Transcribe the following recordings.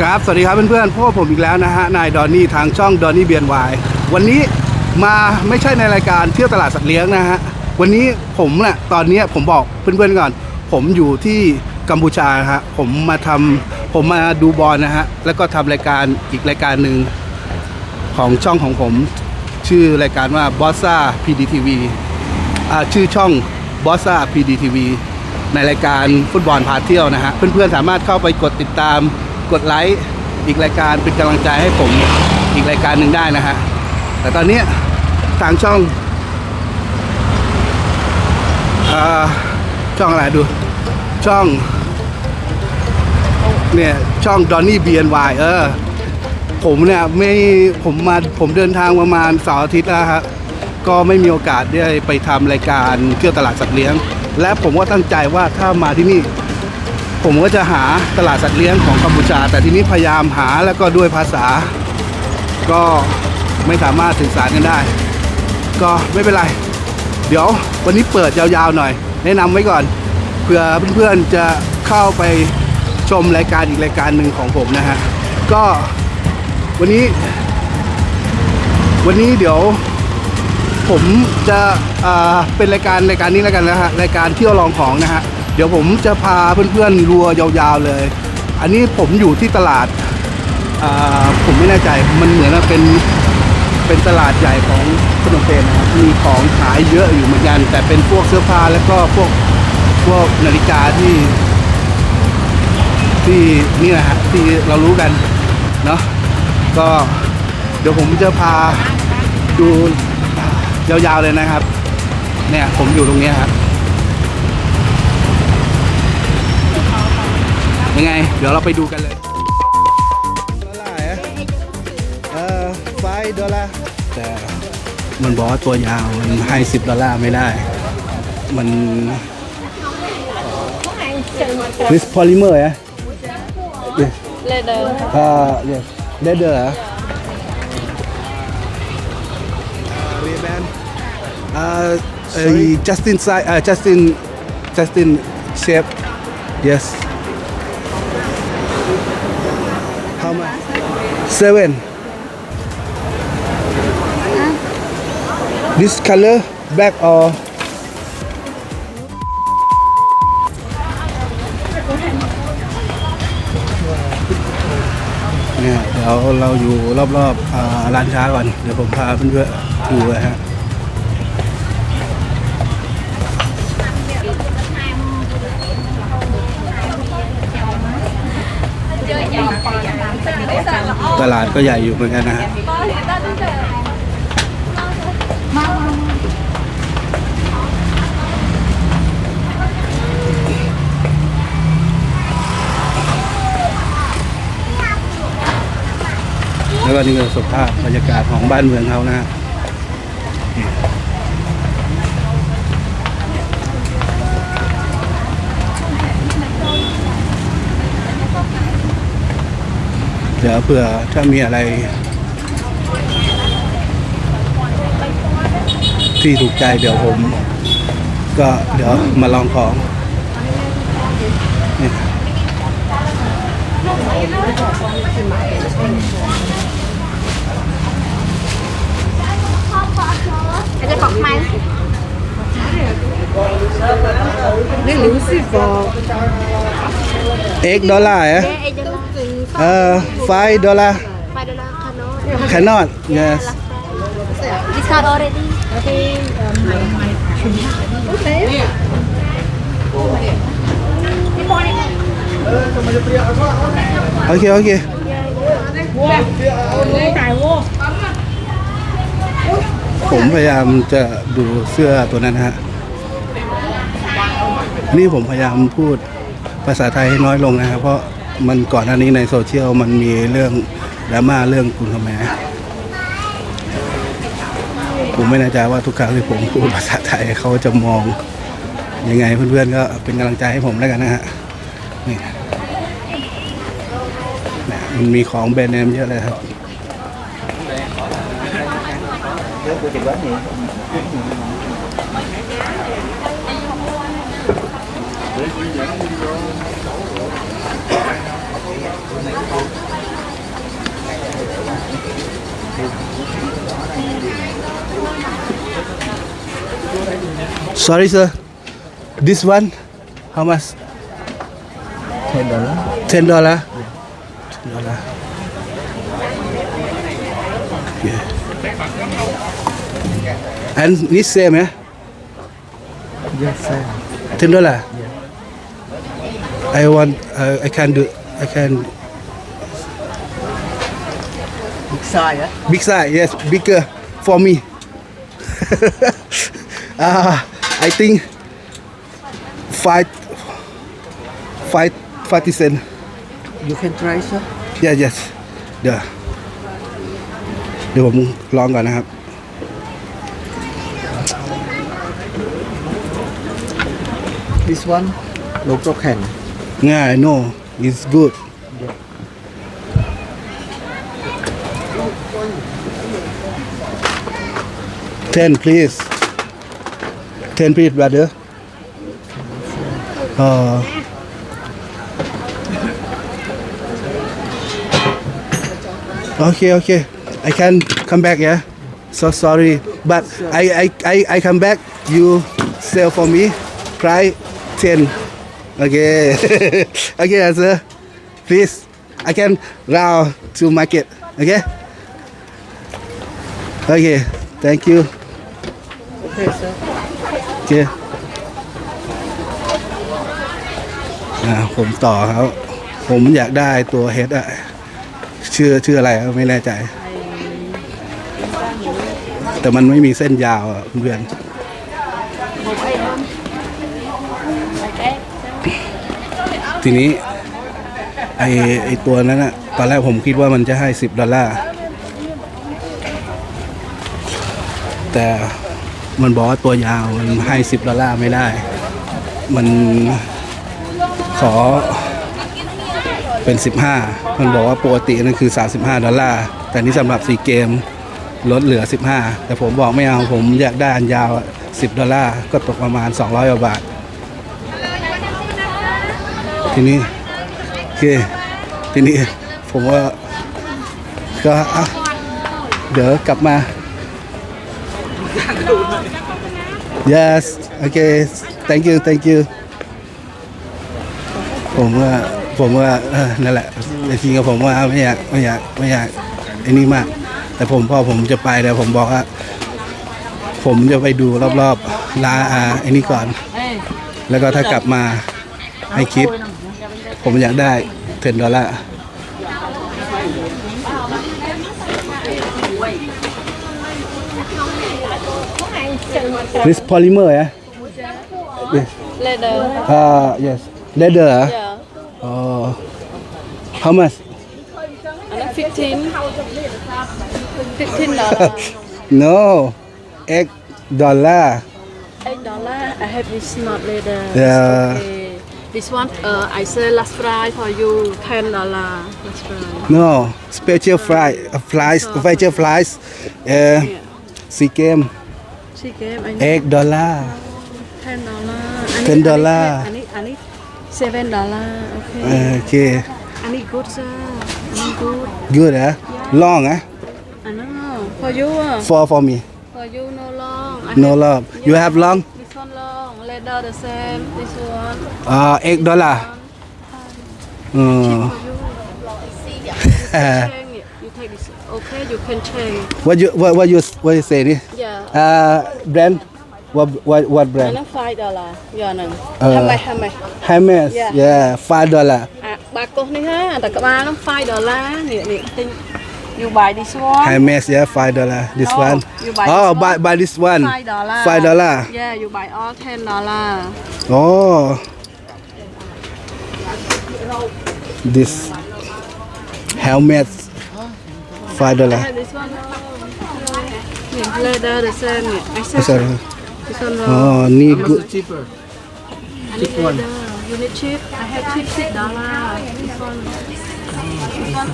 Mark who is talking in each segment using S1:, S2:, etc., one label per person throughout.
S1: ครับ สวัสดีครับเพื่อนๆ พวกผมอีกแล้วนะฮะ นายดอนนี่ทางช่องดอนนี่เบียนวายวันนี้มาไม่ใช่ในรายการเที่ยวตลาดสัตว์เลี้ยงนะฮะ วันนี้ผมน่ะตอนนี้ผมบอกเพื่อนๆก่อน ผมอยู่ที่กัมพูชาฮะ ผมมาทำผมมาดูบอลนะฮะ แล้วก็ทำรายการอีกรายการหนึ่งของช่องของผม ชื่อรายการว่า b o s s a PDTV อ่าชื่อช่อง b o s s a PDTV ในรายการฟุตบอลพาเที่ยวนะฮะ เพื่อนๆสามารถเข้าไปกดติดตาม กดไลค์อีกรายการเป็นกำลังใจให้ผมอีกรายการหนึ่งได้นะฮะแต่ตอนนี้ทางช่องอาช่องอะไรดู ช่อง เนี่ย ช่อง Donny BNY เออ ผมเนี่ยไม่ผมมาผมเดินทางประมาณเสาร์อาทิตย์แล้วฮะก็ไม่มีโอกาสได้ไปทำรายการเที่ยวตลาดสัตว์เลี้ยง และผมก็ตั้งใจว่าถ้ามาที่นี่ ผมก็จะหาตลาดสัตว์เลี้ยงของกัมพูชา แต่ทีนี้พยายามหาแล้วก็ด้วยภาษา ก็ไม่สามารถสื่อสารกันได้ ก็ไม่เป็นไร เดี๋ยววันนี้เปิดยาวๆหน่อย แนะนำไว้ก่อนเผื่อเพื่อนๆจะเข้าไปชมรายการอีกรายการหนึ่งของผมนะฮะก็วันนี้ วันนี้เดี๋ยวผมจะอ่าเป็นรายการรายการนี้แล้วกันนะฮะรายการเที่ยวลองของนะฮะ เดี๋ยวผมจะพาเพื่อนๆรัวยาวๆเลย อันนี้ผมอยู่ที่ตลาดอ่าผมไม่แน่ใจมันเหมือนเป็นเป็นตลาดใหญ่ของพนมเปญนะครับ มีของขายเยอะอยู่เหมือนกัน แต่เป็นพวกเสื้อผ้าแล้วก็พวกพวกนาฬิกาที่ ที่นี่แหละฮะที่เรารู้กันเนาะก็เดี๋ยวผมจะพาดูยาวๆเลยนะครับ เนี่ยผมอยู่ตรงนี้ครับ ยังไง เดี๋ยวเราไปดูกันเลยดอลลาร์เหรอเออไฟดอลลาร์แต่มันบอกว่าตัวยาวมันให้10ดอลลาร์ไม่ได้ มัน this polymer อะ
S2: Leather.
S1: อ่า yes leather เหรอเรแบนอ่าเอ่อ Justin size อ่า Justin Justin shape yes seven this color black or เนี่ยเดี๋ยวเราอยู่รอบๆอ่าร้านค้าก่อน เดี๋ยวผมพาเพื่อนๆดูนะฮะ ตลาดก็ใหญ่อยู่เหมือนกันนะฮะแล้วก็นี่คือสภาพบรรยากาศของบ้านเมืองเขานะฮะ เดี๋ยวเผื่อถ้ามีอะไร ที่ถูกใจเดี๋ยวผม ก็เดี๋ยวมาลองของนี่
S2: Ada Pak Man.
S1: เอ็กดอลลาร์อะ
S2: Dia agent lah.
S1: เออไฟดอลลาร์
S2: Pada lah kano.
S1: cannot yes
S2: Discount already. Okay. My my. Okay.
S1: โอเคโอเคผมพยายามจะดูเสื้อตัวนั้นฮะ นี่ผมพยายามพูดภาษาไทยให้น้อยลงนะครับเพราะ มันก่อนหน้านี้ในโซเชียลมันมีเรื่องดราม่าเรื่องคุณขแมผมไม่แน่ใจว่าทุกครั้งที่ผมพูดภาษาไทยเขาจะมองยังไงเพื่อนๆก็เป็นกำลังใจให้ผมแล้วกันนะฮะนี่นมันมีของแบรนด์เนมเยอะเลยครับ
S2: Hãy
S1: sorry sir. This one how much?
S3: Ten dollar.
S1: Ten dollar. Ten dollar yeah. And this same yeah?
S3: Yes sir.
S1: Ten dollar? Yeah. I want uh, I can do I can.
S3: Big size á
S1: Big size, yes, bigger for me. uh, I think five, five, forty cent.
S3: you can try sir
S1: Yeah, yes. เดี๋ยวเดี๋ยวผมลองก่อนนะครับ
S3: this one โลโก้แข็ง
S1: ง่าย no it's good ten please 10 feet, brother. Uh, okay, okay. I can come back, yeah? So sorry. But I, I, I, I come back, you sell for me. Price 10. Okay. okay, sir. Please. I can round to market. Okay? Okay. Thank you.
S3: Okay, sir.
S1: เคอ่าผมต่อครับ ผมอยากได้ตัวเฮดอะชื่อชื่ออะไรไม่แน่ใจ แต่มันไม่มีเส้นยาวอะเพื่อนทีนี้ ไอไอตัวนั้นอะตอนแรกผมคิดว่ามันจะให้10ดอลลาร์แต่ มันบอกว่าตัวยาวมันให้10ดอลลาร์ไม่ได้ มันขอเป็น 15 มันบอกว่าปกตินั่นคือ 35 ดอลลาร์ แต่นี่สำหรับ4เกมลดเหลือ 15 แต่ผมบอกไม่เอาผมอยากได้อันยาว 10 ดอลลาร์ ก็ตกประมาณ 200กว่าบาท ทีนี้โอเคทีนี้ผมว่าก็เดี๋ยวกลับมา yes okay thank you thank you ผมว่าผมว่าเออนั่นแหละแต่จริงๆผมว่าไม่อยากไม่อยากไม่อยากไอ้นี่มาก แต่ผมพอผมจะไปแต่ผมบอกว่า ผมจะไปดูรอบๆร้านอาไอ้นี่ก่อน แล้วก็ถ้ากลับมาให้คิดผมอยากได้เทนดอลลาร์ This polymer yeah yes
S4: Leather.
S1: uh yes leather ah?
S4: Yeah.
S1: oh how much
S4: And 15. 15 dollar.
S1: no eight dollar
S4: 8 dollar. I have this not leather.
S1: Yeah.
S4: Okay. This one, uh, I say last fry for you, 10 dollar.
S1: No special fry uh, flies special flies uh sea game
S4: She gave I need
S1: eight dollar
S4: 10 dollar.
S1: 10 dollar.
S4: I need, I need 7 dollar. Okay.
S1: เออโอเค
S4: I need good, sir. I need good.
S1: good อะ long อะ
S4: I know. For you, uh,
S1: for for me
S4: for you no long. I
S1: no
S4: have
S1: long you have long
S4: This one long. Leather the same. This one.
S1: อ่า eight dollar อืม
S4: Change it. You take this. Okay, you can change.
S1: what you what what you what you say นี่
S4: Yeah.
S1: อ่า brand what what what brand
S4: อันนั้น five dollar อย่างหนึ่ง
S1: เออ
S4: ทำไมทำไม
S1: Hermes
S4: Yeah.
S1: yeah five dollar
S4: อ่ะบาทกนี่ฮะแต่กระบาลต้อง five dollar นี่นี่ติง you buy this one
S1: Hermes yeah five dollar this
S4: No,
S1: one
S4: you buy
S1: oh
S4: this
S1: buy
S4: one.
S1: buy this one
S4: five dollar
S1: five dollar
S4: yeah you buy all ten dollar
S1: oh this helmet five dollar
S4: I have this one นี่ leather the same นี่ I said
S1: sorry
S4: this one
S1: อ๋อ
S4: wrong
S1: นี่
S3: how
S1: good
S3: much cheaper
S4: I need leather you need cheap I have cheap six dollar this one this one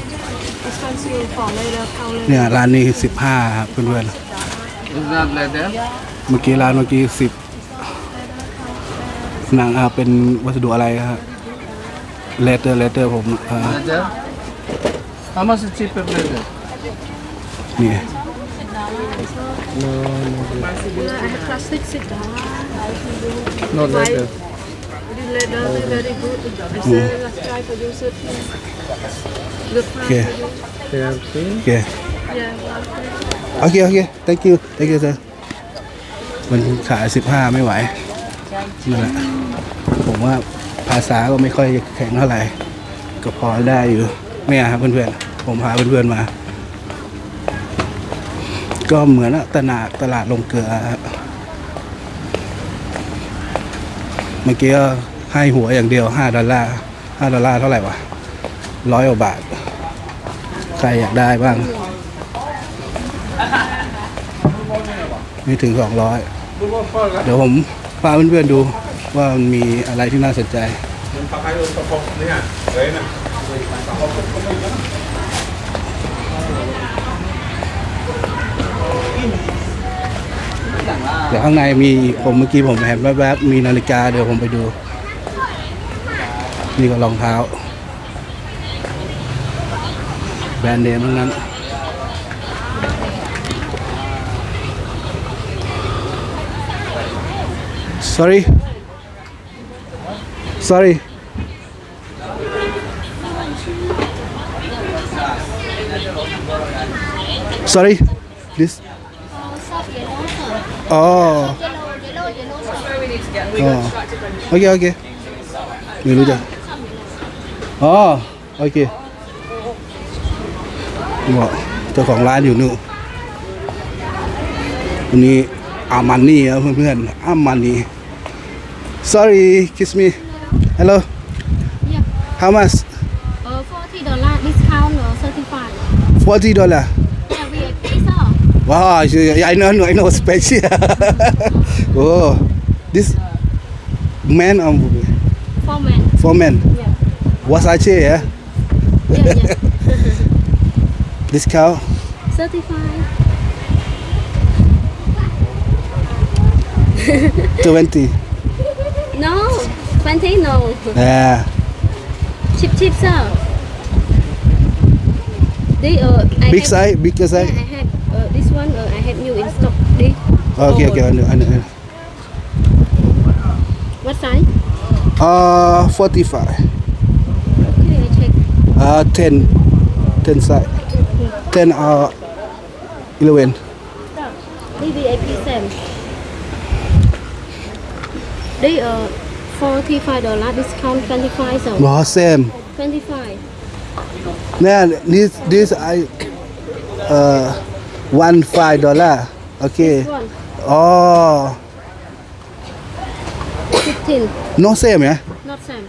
S4: expensive for leather เข้าเลย
S1: เนี่ยร้านนี้สิบห้าครับเพื่อน
S3: is that leather
S1: ๆเมื่อกี้ร้านเมื่อกี้สิบหนังอ่าเป็นวัสดุอะไรครับเลเตอร์เลเตอร์ผมอ่า
S3: leather how much is cheaper leather
S1: นี่
S4: Yeah, I have plastic six dollar
S3: Not
S2: Why?
S3: leather.
S2: This leather is very good. I say let's try for you sir. Good price
S1: Okay.
S2: for you.
S3: They are same.
S1: โอเค
S2: Yeah. well,
S1: โอเคโอเค thank you thank you sir มันขายสิบห้าไม่ไหวนั่นแหละผมว่าภาษาก็ไม่ค่อยแข็งเท่าไหร่ ก็พอได้อยู่เนี่ยครับเพื่อนๆ ผมพาเพื่อนๆมา ก็เหมือนอะตลาดตลาดลงเกลือครับเมื่อกี้ก็ให้หัวอย่างเดียวห้าดอลลาร์ห้าดอลลาร์เท่าไหร่วะร้อยกว่าบาท ใครอยากได้บ้าง ไม่ถึงสองร้อยเดี๋ยวผมพาเพื่อนๆดูว่ามันมีอะไรที่น่าสนใจ เดี๋ยวข้างในมีผมเมื่อกี้ผมเห็นแวบๆมีนาฬิกาเดี๋ยวผมไปดู นี่ก็รองเท้า แบรนด์เนมทั้งนั้น sorry sorry sorry this oh oh okay okay ไม่รู้จักอ๋อโอเคบอกเจ้าของร้านอยู่นู่นวันนี้อามันนี่ครับเพื่อนๆอามันนี่ sorry kiss me hello
S4: Yeah.
S1: how much
S4: Uh, forty dollar discount or certified.
S1: 40 dollar
S4: Yeah, VIP sir.
S1: Wow I know I know special oh this man or
S4: For men.
S1: for men
S4: Yeah.
S1: Versace yeah
S4: Yeah, yeah.
S1: discount
S4: certified.
S1: 20
S4: No, twenty no.
S1: yeah
S4: Cheap, cheap sir. They uh, I
S1: big
S4: have,
S1: size bigger
S4: Yeah,
S1: size
S4: I have uh, this one. Uh, I have new in stock.
S1: Okay okay I know, I know,
S4: What size?
S1: uh 45
S4: Okay, I check.
S1: uh 10 10 size 10 uh 11
S4: This VIP same. They uh forty five dollar discount twenty five so.
S1: wow same
S4: Twenty five.
S1: Yeah, this this I uh one five dollar. Okay.
S4: This Fifteen.
S1: no same yeah.
S4: Not same.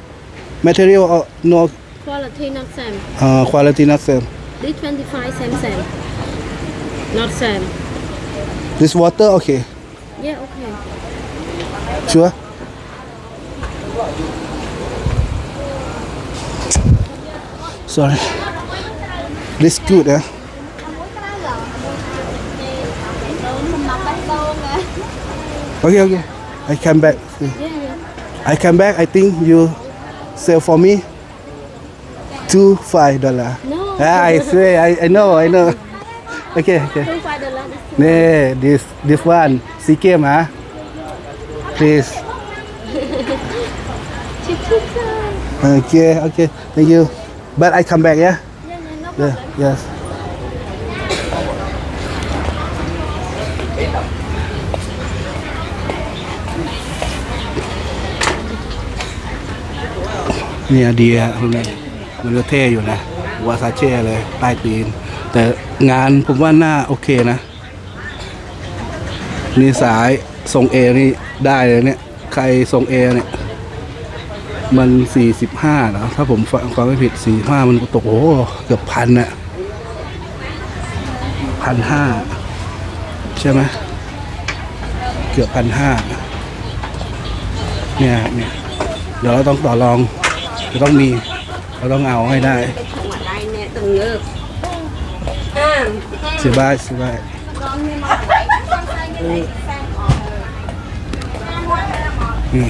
S1: Material uh, no
S4: Quality not same.
S1: uh, quality not same.
S4: This 25 same same. Not same.
S1: This water okay.
S4: Yeah, okay.
S1: Sure. Sorry. This good yeah. Okay okay. I come back.
S4: Yeah, yeah.
S1: I come back. I think you sell for me two five dollar.
S4: No.
S1: Yeah, I say I, I know I know. Okay okay.
S4: 25 dollar this
S1: this this one sea game huh? Please.
S4: cheap cheap sir.
S1: Okay okay. Thank you. But I come back yeah.
S4: Yeah, yeah, no
S1: Yeah yes. เนี่ยดีอะคุณนี่มันก็เท่อยู่นะวาซาเช่เลยใต้ตีน แต่งานผมว่าน่าโอเคนะ นี่สายทรงเอนี่ได้เลยเนี่ย ใครทรงเอเนี่ย มันสี่สิบห้าเหรอถ้าผมฟังความไม่ผิดสี่ห้ามันตกโอ้โหเกือบพันน่ะพันห้าใช่ไหมเกือบพันห้าเนี่ยเนี่ยเดี๋ยวเราต้องต่อรอง จะต้องมีเราต้องเอาให้ได้
S4: Không ở đây nè, từng ngược. À,
S1: สบายสบายนี่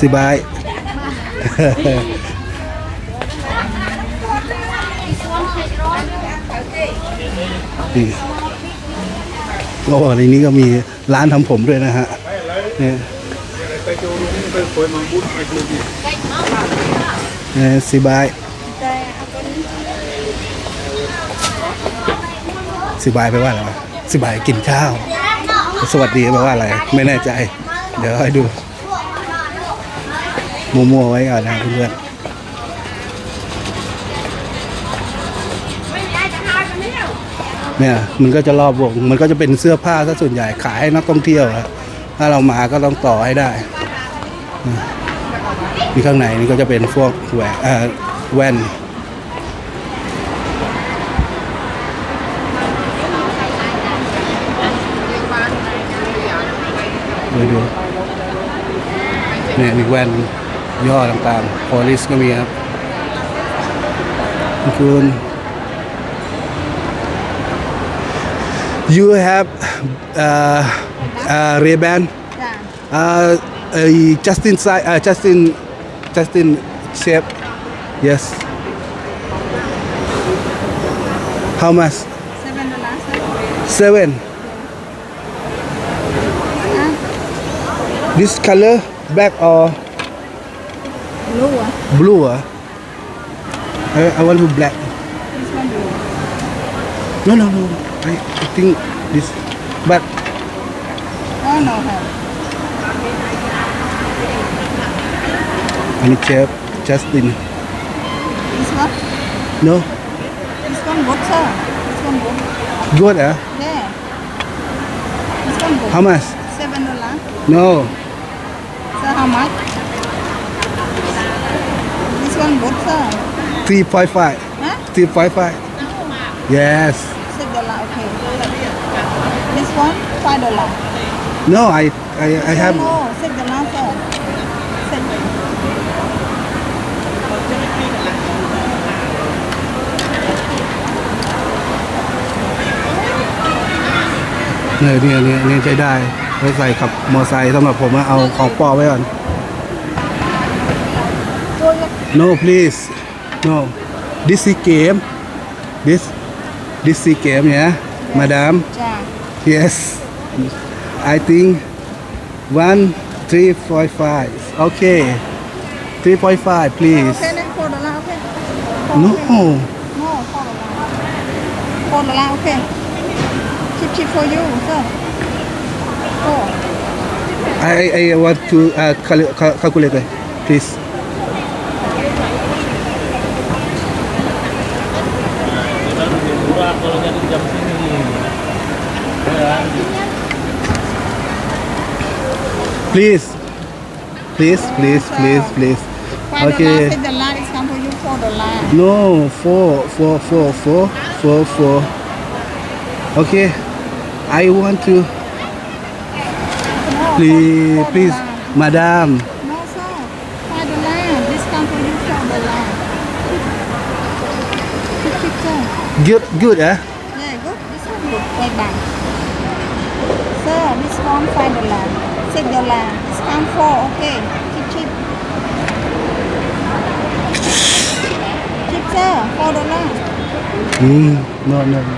S1: สบายนี่โอ้ในนี้ก็มีร้านทำผมด้วยนะฮะเนี่ย เนี่สิบายสิบายแปว่าอะไรวะสิบายกินข้าว สวัสดีแปลว่าอะไร ไม่แน่ใจ เดี๋ยวให้ดูมัวๆไว้ก่อนนะเพื่อนเนี่ยมันก็จะรอบวง มันก็จะเป็นเสื้อผ้าซะส่วนใหญ่ขายให้นักท่องเที่ยวอะถ้าเรามาก็ต้องต่อให้ได้ มีข้างในนี่ก็จะเป็นพวกแหวนเอ่อแว่นดูดูเนี่ยมีแว่นย่อต่างๆพอลิสก็มีครับคุณ you have uh, uh, Ray-Ban uh, uh, Justin size uh, Justin Justin shape. Yes. How much?
S2: Seven. Dollars
S1: seven this color black or
S2: blue?
S1: Blue ah. I, I want to black.
S2: This one blue.
S1: No no no. I, I think this but
S2: oh no have
S1: any chef Justin
S2: this one?
S1: No.
S2: This one good sir this one good
S1: good ah
S2: yeah. This one good
S1: how much?
S2: Seven dollars
S1: no.
S2: Sir how much? This one good sir
S1: 3.5
S2: huh?
S1: 3.5 yes.
S2: Six dollar okay. This one five dollar.
S1: No I I, I have
S2: no six dollar sir
S1: เนี่ยเนี่ยเนี่ยเนี่ยใช้ได้ไว้ใส่ขับมอไซค์สำหรับผมอะเอาของปอไว้ก่อน no please no this is game this this is game yeah madam
S2: yeah
S1: yes I think one three four five okay three point five please no.
S2: No. Four dollar four dollar okay cheap cheap for you sir. Four.
S1: I I, want to uh, cal- cal- calculate it, please. Please. Please please please please.
S2: Five
S1: Okay.
S2: dollar, six dollar, it's come for you four.
S1: No four four four four four four okay I want to please please madam
S2: No sir, five dollar, this come for you four dollar. Cheap, cheap sir.
S1: good good eh
S2: Yeah, good. This one good. Wait back. Sir, this one five dollar, six dollar, this come four. Okay, sir, four dollar.
S1: mm, no no no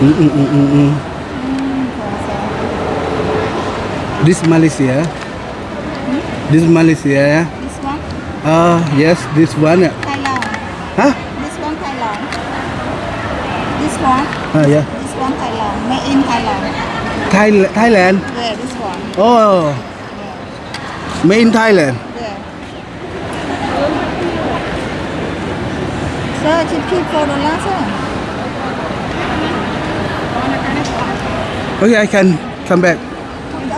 S1: mm, mm, mm, mm, mm.
S2: Mm, four sir.
S1: this Malaysia this Malaysia yeah?
S2: This one
S1: uh yes this one
S2: Thailand.
S1: huh
S2: This one Thailand. This one.
S1: uh, yeah
S2: This one Thailand. Made in Thailand.
S1: Thai Thailand
S2: Yeah, this one.
S1: oh made in Thailand
S2: Yeah. Sir, cheap cheap four dollar, sir.
S1: okay I can come back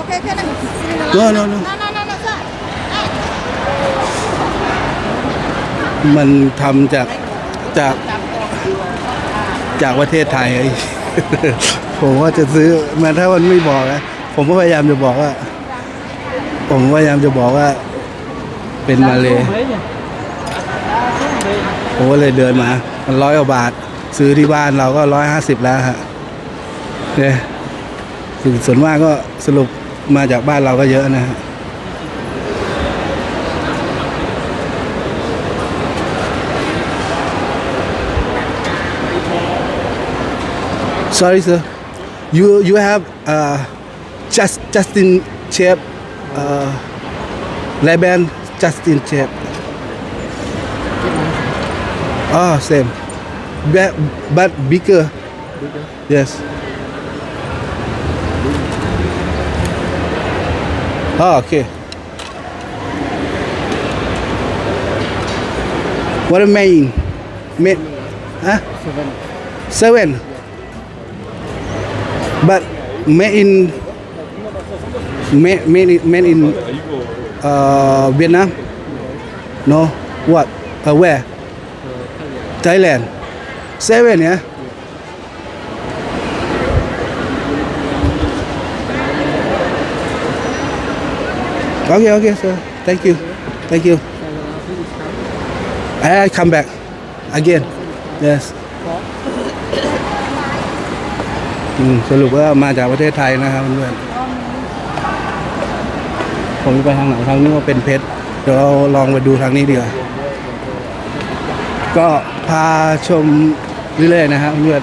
S2: Okay, can I?
S1: No, no, no.
S2: No, no, no, no, sir.
S1: มันทำจากจากจากประเทศไทย ผมว่าจะซื้อมาถ้ามันไม่บอกนะผมก็พยายามจะบอกว่า ผมพยายามจะบอกว่า เป็นมาเลย ผมก็เลยเดินมา มันร้อยกว่าบาท ซื้อที่บ้านเราก็ร้อยห้าสิบแล้วฮะเนี่ยส่วนมากก็สรุปมาจากบ้านเราก็เยอะนะฮะ sorry sir you you have uh just Justin shape uh Ray-Ban Justin shape oh same. But but bigger. Yes. Oh okay. What am I in huh?
S3: Seven.
S1: seven. But made in made made in, made in uh, Vietnam? No. What? Uh, where Thailand seven yeah okay okay sir thank you thank you I come back again yes สรุปว่ามาจากประเทศไทยนะครับเพื่อนผมจะไปทางไหนทางนี้ว่าเป็นเพชรเดี๋ยวเราลองไปดูทางนี้ดีกว่าก็ พาชมเรื่อยๆนะครับเพื่อน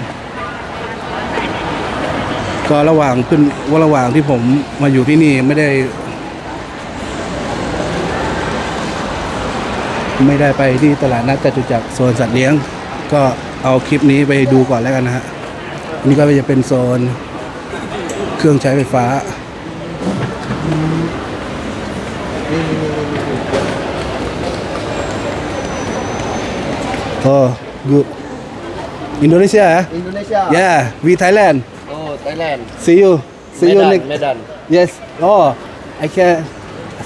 S1: ก็ระหว่างขึ้นว่าระหว่างที่ผมมาอยู่ที่นี่ไม่ได้ ไม่ได้ไปที่ตลาดนัดจตุจักรโซนสัตว์เลี้ยง ก็เอาคลิปนี้ไปดูก่อนแล้วกันนะฮะนนี้ก็จะเป็นโซนเครื่องใช้ไฟฟ้า โอ้ good Indonesia eh?
S3: Indonesia.
S1: yeah we Thailand
S3: Oh, Thailand.
S1: see you see you
S3: Medan,
S1: next
S3: Medan.
S1: yes oh I can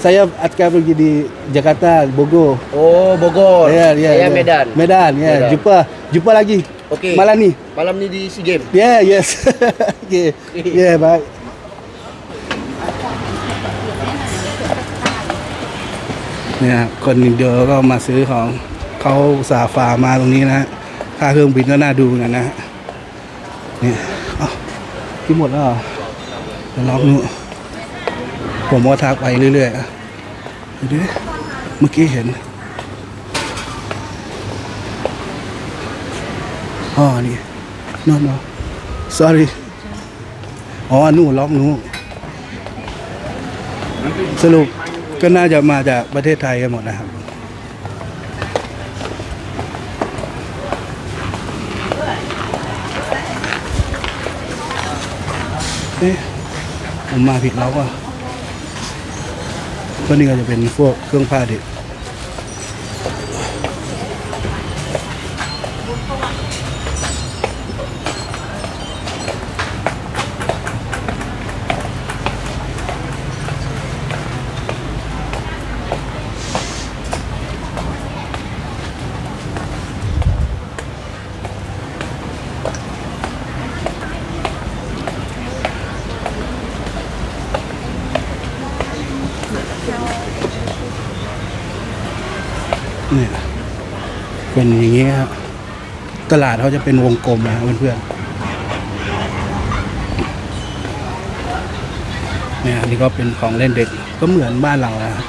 S1: saya akan pergi di Jakarta Bogor
S3: Oh, Bogor.
S1: ya ya
S3: Saya
S1: ya.
S3: Medan.
S1: Medan ya
S3: Medan.
S1: jumpa jumpa lagi
S3: Okey.
S1: malam ni
S3: Malam ni di SEA Games.
S1: Yeah, yes. okay. Yeah, bye. เนี่ยคนอินเดียก็มาซื้อของ เขาสาห์ฝ่ามาตรงนี้นะฮะค่าเครื่องบินก็น่าดูหมือนกันะนี่ยเอ้าที่หมดแล้วเหรอเดี๋ยวลองดูผมก็ทักไปเรื่อยๆอะดูดิเมื่อกี้เห็นอ๋อนี่ no no sorry อ๋อนู่นล็อกนู่สรุปก็น่าจะมาจากประเทศไทยกันหมดนะครับ เอ๊ะผมมาผิดแล้วก็ก็นี่ก็จะเป็นพวกเครื่องผ้าเด็ก เป็นอย่างนี้ครับตลาดเขาจะเป็นวงกลมนะครับเพื่อนๆเนี่ยอันนี้ก็เป็นของเล่นเด็กก็เหมือนบ้านเรานะครับ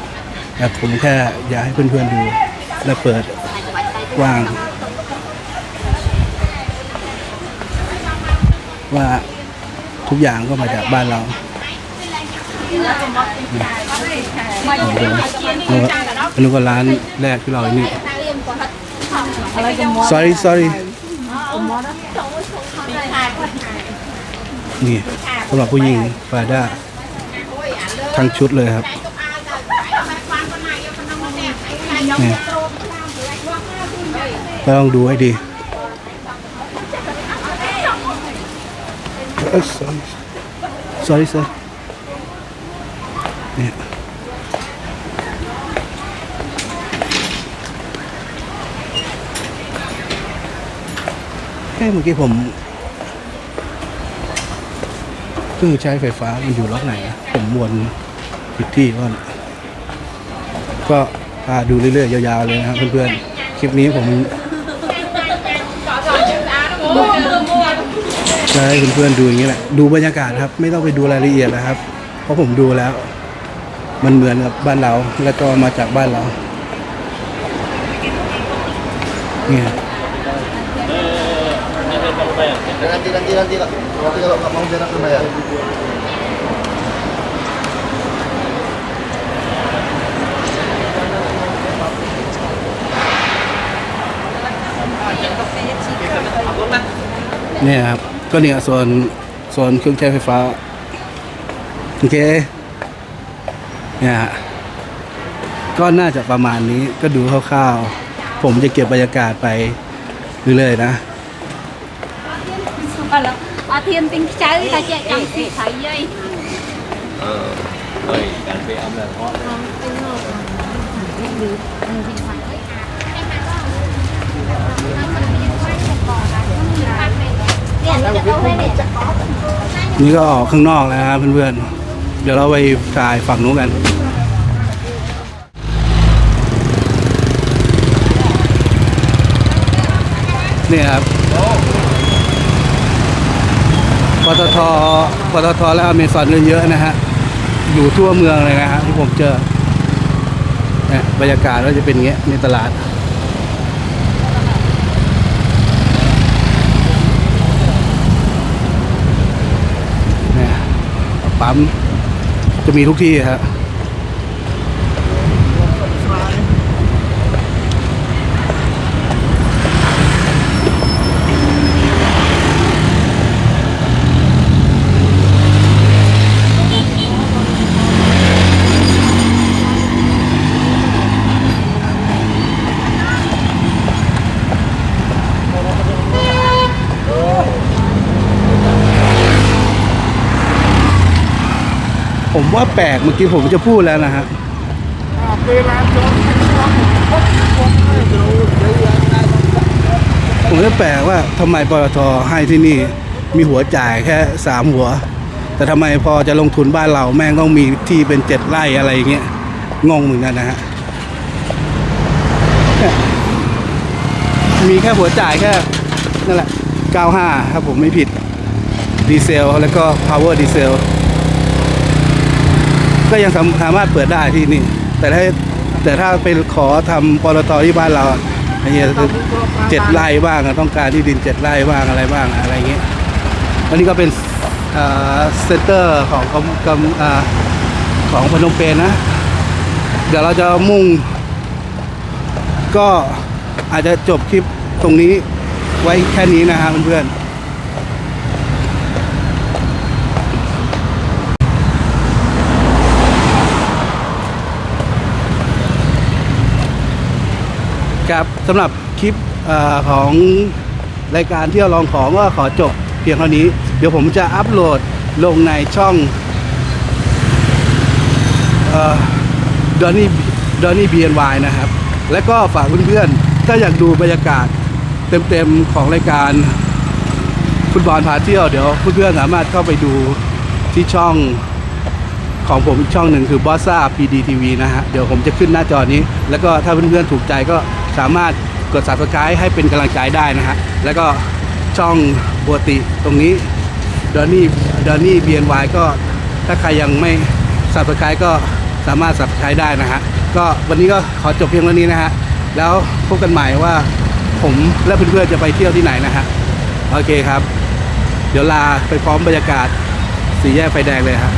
S1: แต่ผมแค่อยากให้เพื่อนๆดูและเปิดกว้าง ว่าทุกอย่างก็มาจากบ้านเราอันนี้ก็ร้านแรกที่เราไอ้นี่ sorry sorry นี่สำหรับผู้หญิงฟาด้าทั้งชุดเลยครับนี่ก็ต้องดูให้ดีเอ้ย sorry sorry sir เนี่ย อ้เมื่อกี้ผมเครื่องใช้ไฟฟ้ามันอยู่ล็อกไหนอะผมวนผิดที่ก่อนก็พาดูเรื่อยๆยาวๆเลยนะครับเพื่อนๆ คลิปนี้ผมจะให้เพื่อนๆดูอย่างนี้แหละ ดูบรรยากาศครับ ไม่ต้องไปดูรายละเอียดนะครับ เพราะผมดูแล้ว มันเหมือนกับบ้านเรา แล้วก็มาจากบ้านเรา เนี่ย
S3: Nanti nanti nanti lah. Nanti kalau nggak mau biar aku bayar.
S1: เนี่ยครับก็เนี่ยโซนโซนเครื่องใช้ไฟฟ้าโอเคเนี่ยก็น่าจะประมาณนี้ก็ดูคร่าวๆ ผมจะเก็บบรรยากาศไปเรื่อยๆนะ
S4: អត់ធានទិញខ្ចៅតែចែកចង់ស៊ីត្រីអី
S5: Ơi, cà phê ông là ngon.
S1: นี่ก็ออกข้างนอกแล้วครับเพื่อนๆ เดี๋ยวเราไปถ่ายฝั่งนู้นกัน เนี่ยครับ ททปททและอเมซอนเยอะๆนะฮะ อยู่ทั่วเมืองเลยนะฮะที่ผมเจอเนี่ยบรรยากาศก็จะเป็นเงี้ยในตลาดเนี่ยปั๊มจะมีทุกที่ครับ ผมว่าแปลกเมื่อกี้ผมจะพูดแล้วนะฮะผมจะแปลกว่าทำไมปตทให้ที่นี่มีหัวจ่ายแค่สามหัว แต่ทำไมพอจะลงทุนบ้านเราแม่งต้องมีที่เป็นเจ็ดไร่อะไรอย่างเงี้ยงงเหมือนกันนะฮะมีแค่หัวจ่ายแค่นั่นแหละ 95ถ้าผมไม่ผิด ดีเซล แล้วก็ power ดีเซล ก็ยังสามสามารถเปิดได้ที่นี่ แต่ถ้าแต่ถ้าเป็นขอทำปตทที่บ้านเราอะไอ้เหี้ยเจ็ดไร่บ้างต้องการที่ดินเจ็ดไร่บ้างอะไรบ้างอะไรเงี้ยอันนี้ก็เป็นเซ็นเตอร์ของกำกำอ่าของพนมเปญนะ เดี๋ยวเราจะมุ่ง ก็อาจจะจบคลิปตรงนี้ไว้แค่นี้นะฮะเพื่อนๆ ครับสำหรับคลิปอของรายการเที่ยวลองของก็ขอจบเพียงเท่านี้ เดี๋ยวผมจะอัปโหลดลงในช่องดอนนี่ดอนนี่บีเอ็นวนะครับ และก็ฝากเพื่อนๆ ถ้าอยากดูบรรยากาศเต็มๆ ของรายการฟุตบอลพาเที่ยวเดี๋ยวเพื่อนๆสามารถเข้าไปดูที่ช่องของผมอีกช่องหนึ่งคือบอสซ่า PDTV นะฮะ เดี๋ยวผมจะขึ้นหน้าจอนี้ แล้วก็ถ้าเพื่อนๆถูกใจก็ สามารถกด subscribe ให้เป็นกำลังใจได้นะฮะ แล้วก็ช่องปกติตรงนี้ดอนนี่ดอนนี่ BNY ก็ถ้าใครยังไม่ subscribe ก็สามารถ subscribe ได้นะฮะ ก็วันนี้ก็ขอจบเพียงเท่านี้นะฮะ แล้วพบกันใหม่ว่าผมและเพื่อนๆจะไปเที่ยวที่ไหนนะฮะ โอเคครับ เดี๋ยวลาไปพร้อมบรรยากาศสี่แยกไฟแดงเลยครับ